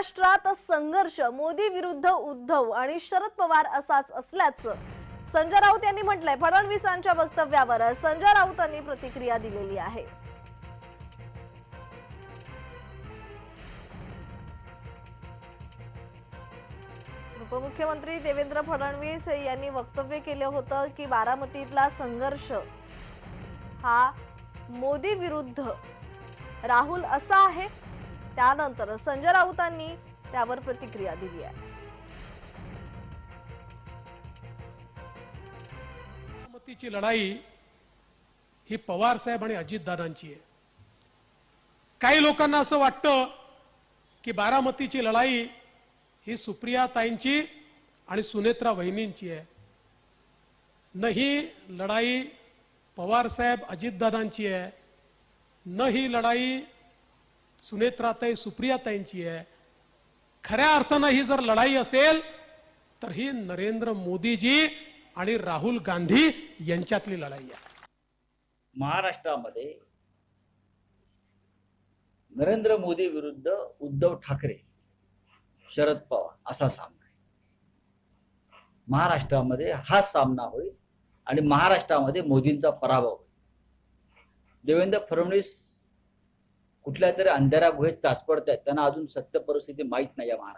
महाराष्ट्रात संघर्ष मोदी विरुद्ध उद्धव आणि शरद पवार असाच असल्याचं संजय राऊत यांनी म्हटलंय. फडणवीसांच्या वक्तव्यावर संजय राऊतांनी प्रतिक्रिया दिलेली आहे. उपमुख्यमंत्री देवेंद्र फडणवीस यांनी वक्तव्य केलं होतं की बारामतीतला संघर्ष हा मोदी विरुद्ध. राहुल असा आहे त्यानंतर संजय राऊतांनी त्यावर प्रतिक्रिया दिली आहे. बारामतीची लढाई ही पवार साहेब आणि अजितदादांची आहे. काही लोकांना असं वाटतं की बारामतीची लढाई ही सुप्रियाताईंची आणि सुनेत्रा वहिनींची आहे. न ही लढाई पवार साहेब अजितदादांची आहे. न ही लढाई सुनेत्राताई सुप्रियाताईंची आहे. खऱ्या अर्थानं ही जर लढाई असेल तर ही नरेंद्र मोदीजी आणि राहुल गांधी यांच्यातली लढाई आहे. महाराष्ट्रामध्ये नरेंद्र मोदी विरुद्ध उद्धव ठाकरे शरद पवार असा सामना आहे. महाराष्ट्रामध्ये हा सामना होईल आणि महाराष्ट्रामध्ये मोदींचा पराभव होईल. देवेंद्र फडणवीस कुठल्या तरी अंधारा गुहेत चाचपडत आहेत त्यांना अजून सत्य परिस्थिती माहीत नाही या महाराष्ट्रात.